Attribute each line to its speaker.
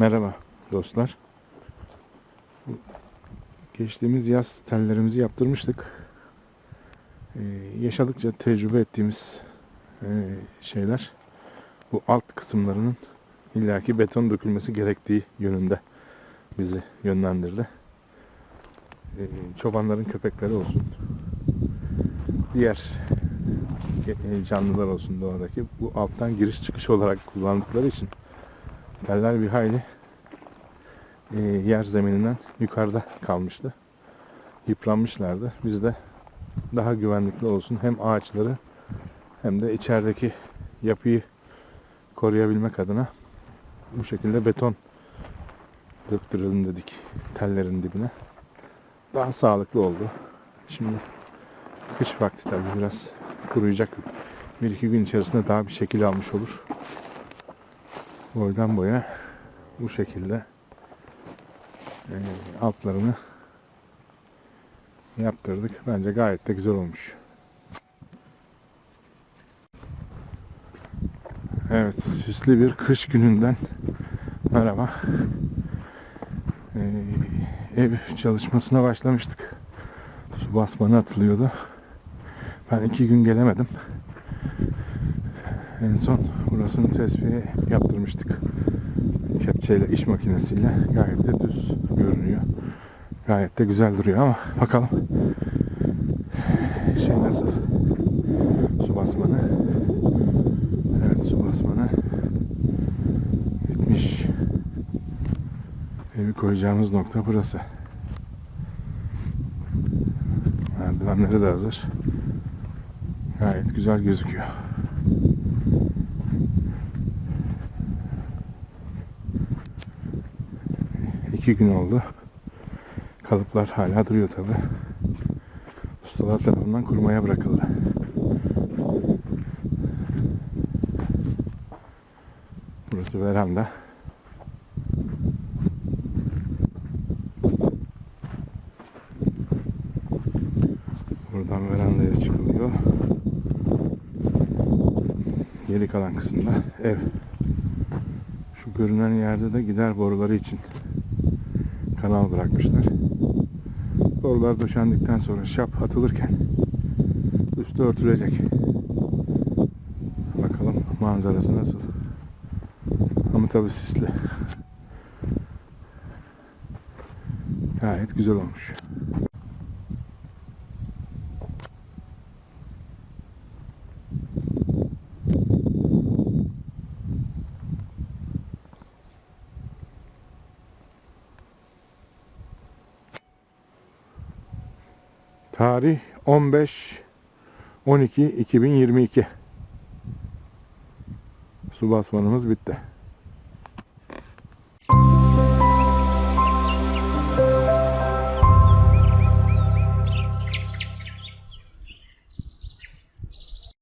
Speaker 1: Merhaba dostlar. Geçtiğimiz yaz tellerimizi yaptırmıştık. Ee, yaşadıkça tecrübe ettiğimiz e, şeyler bu alt kısımlarının illaki beton dökülmesi gerektiği yönünde bizi yönlendirdi. Ee, çobanların köpekleri olsun, diğer e, canlılar olsun doğadaki bu alttan giriş çıkış olarak kullandıkları için teller bir hayli e, yer zemininden yukarıda kalmıştı. Yıpranmışlardı. Biz de daha güvenlikli olsun hem ağaçları hem de içerideki yapıyı koruyabilmek adına bu şekilde beton döktürelim dedik tellerin dibine. Daha sağlıklı oldu. Şimdi kış vakti tabii biraz kuruyacak. Bir iki gün içerisinde daha bir şekil almış olur. Boydan boya bu şekilde e, altlarını yaptırdık. Bence gayet de güzel olmuş. Evet, süslü bir kış gününden merhaba. Ee, ev çalışmasına başlamıştık. Su basmanı atılıyordu. Ben iki gün gelemedim. En son burasını tespihe yaptırmıştık. Kepçeyle, iş makinesiyle. Gayet de düz görünüyor. Gayet de güzel duruyor ama bakalım. Şey nasıl? Su basmanı. Evet su basmanı bitmiş. Evi koyacağımız nokta burası. Merdivenleri de hazır. Gayet güzel gözüküyor iki gün oldu. Kalıplar hala duruyor tabi ustalar tarafından kurumaya bırakıldı. Burası veranda. Buradan verandaya çıkılıyor. Geri kalan kısımda ev. Şu görünen yerde de gider boruları için kanal bırakmışlar. Borular döşendikten sonra şap atılırken üstü örtülecek. Bakalım manzarası nasıl. Ama tabi sisli. Gayet güzel olmuş. Tarih 15 12 2022. Su basmanımız bitti.